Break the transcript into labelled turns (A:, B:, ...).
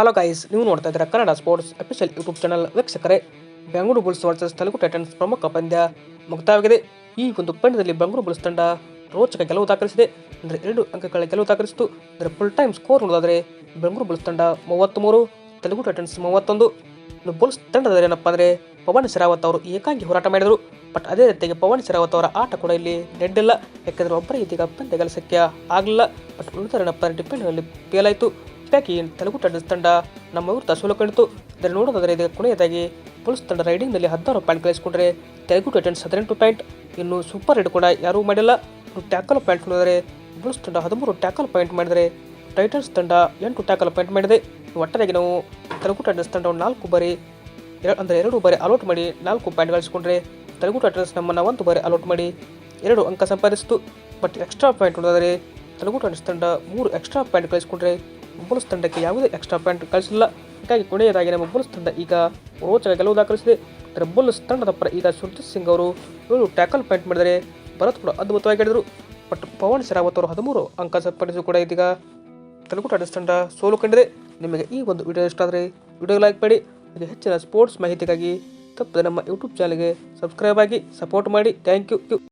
A: Hello guys ನೀವು ನೋಡ್ತಾ ಇದ್ದೀರಾ Kannada sports official YouTube channel ವೀಕ್ಷಕರೇ. Bengaluru Bulls versus Telugu Titans ಪ್ರಮುಖ ಪಂದ್ಯ ಮುಕ್ತಾಯವಾಗಿದೆ. ಈ ಒಂದು ಪಂದ್ಯದಲ್ಲಿ ಬೆಂಗಳೂರು ಬುಲ್ಸ್ ತಂಡ ರೋಚಕ ಗೆಲುವು ದಾಖಲಿಸಿದೆ. ಅಂದರೆ ಎರಡು ಅಂಕಗಳ ಗೆಲುವು ದಾಖಲಿಸಿತು. ಅಂದರೆ ಫುಲ್ ಟೈಮ್ ಸ್ಕೋರ್ ನೋಡೋದಾದರೆ ಬೆಂಗಳೂರು ಬುಲ್ಸ್ ತಂಡ ಮೂವತ್ತ್ಮೂರು ತೆಲುಗು ಟೈಟನ್ಸ್ ಮೂವತ್ತೊಂದು. ಇನ್ನು ಬುಲ್ಸ್ ತಂಡದಲ್ಲಿ ಏನಪ್ಪ ಅಂದರೆ ಪವನ್ ಶರಾವತ್ ಅವರು ಏಕಾಂಗಿ ಹೋರಾಟ ಮಾಡಿದರು. ಬಟ್ ಅದೇ ರೀತಿಯಾಗಿ ಪವನ್ ಶರಾವತ್ ಅವರ ಆಟ ಕೂಡ ಇಲ್ಲಿ ನೆಡ್ಡಿಲ್ಲ. ಯಾಕೆಂದರೆ ಒಬ್ಬರೇ ಇದೀಗ ಪಂದ್ಯ ಗೆಲ್ಲಿಸೋಕ್ಕೆ ಆಗಲಿಲ್ಲ. ಬಟ್ ಉಳಿದರೇನಪ್ಪ ಡಿಪೆಂಡ್ನಲ್ಲಿ ಫೇಲ್ ಹೀಗಾಗಿ ತೆಲುಗು ತಂಡ ನಮ್ಮ ವಿರುದ್ಧ ಸೋಲು ಕಂಡಿತು ಇದನ್ನು ನೋಡೋದಾದರೆ ಇದಕ್ಕೆ ಕೊನೆಯದಾಗಿ ಪುಲ್ಸ್ ತಂಡ ರೈಡಿಂಗ್ನಲ್ಲಿ ಹದಿನಾರು ಪಾಯಿಂಟ್ ಗಳಿಸಿಕೊಂಡ್ರೆ ತೆಲುಗು ಟೈಟನ್ಸ್ ಹದಿನೆಂಟು ಪಾಯಿಂಟ್. ಇನ್ನು ಸೂಪರ್ ರೈಡ್ ಕೂಡ ಯಾರೂ ಮಾಡಿಲ್ಲ. ಟ್ಯಾಕಲ್ ಪಾಯಿಂಟ್ ನೋಡಿದರೆ ಬುಲ್ಸ್ ತಂಡ ಹದಿಮೂರು ಟ್ಯಾಕಲ್ ಪಾಯಿಂಟ್ ಮಾಡಿದರೆ ಟೈಟನ್ಸ್ ತಂಡ ಎಂಟು ಟ್ಯಾಕಲ್ ಪಾಯಿಂಟ್ ಮಾಡಿದೆ. ಒಟ್ಟಾರೆಗೆ ನಾವು ತೆಲುಗು ಟೈಟನ್ಸ್ ತಂಡ ನಾಲ್ಕು ಬಾರಿ ಅಂದರೆ ಎರಡು ಬಾರಿ ಅಲೌಟ್ ಮಾಡಿ ನಾಲ್ಕು ಪಾಯಿಂಟ್ ಗಳಿಸಿಕೊಂಡ್ರೆ ತೆಲುಗು ಟೈಟನ್ಸ್ ನಮ್ಮನ್ನು ಒಂದು ಬಾರಿ ಅಲೌಟ್ ಮಾಡಿ ಎರಡು ಅಂಕ ಸಂಪಾದಿಸಿತು. ಬಟ್ ಎಕ್ಸ್ಟ್ರಾ ಪಾಯಿಂಟ್ ನೋಡಿದರೆ ತೆಲುಗು ಟೈಟನ್ಸ್ ತಂಡ ಮೂರು ಎಕ್ಸ್ಟ್ರಾ ಪಾಯಿಂಟ್ ಗಳಿಸಿಕೊಂಡ್ರೆ ಬುಲ್ಸ್ ತಂಡಕ್ಕೆ ಯಾವುದೇ ಎಕ್ಸ್ಟ್ರಾ ಪಾಯಿಂಟ್ ಕಳಿಸಿಲ್ಲ. ಹೀಗಾಗಿ ಕೊನೆಯದಾಗಿ ನಮ್ಮ ಬುಲ್ಸ್ ತಂಡ ಈಗ ರೋಚಕ ಗೆಲುವು ದಾಖಲಿಸಿದೆ. ಆದರೆ ಬುಲ್ಸ್ ತಂಡದ ಪರ ಈಗ ಸುರ್ಜಿತ್ ಸಿಂಗ್ ಅವರು ಇವರು ಟ್ಯಾಕಲ್ ಪಾಯಿಂಟ್ ಮಾಡಿದರೆ ಭರತ್ ಕೂಡ ಅದ್ಭುತವಾಗಿ ಹೇಳಿದರು ಬಟ್ ಪವನ್ ಶರಾವತ್ ಅವರು ಹದಿಮೂರು ಅಂಕ ಸಂಪಾದಿಸಿ ಕೂಡ ಇದೀಗ ತೆಲುಗು ಟೈಟನ್ಸ್ ತಂಡ ಸೋಲು ಕಂಡಿದೆ. ನಿಮಗೆ ಈ ಒಂದು ವಿಡಿಯೋ ಇಷ್ಟ ಆದರೆ ವಿಡಿಯೋ ಲೈಕ್ ಮಾಡಿ. ಹಾಗೆ ಹೆಚ್ಚಿನ ಸ್ಪೋರ್ಟ್ಸ್ ಮಾಹಿತಿಗಾಗಿ ತಪ್ಪದೆ ನಮ್ಮ ಯೂಟ್ಯೂಬ್ ಚಾನಲ್ಗೆ ಸಬ್ಸ್ಕ್ರೈಬ್ ಆಗಿ ಸಪೋರ್ಟ್ ಮಾಡಿ. Thank you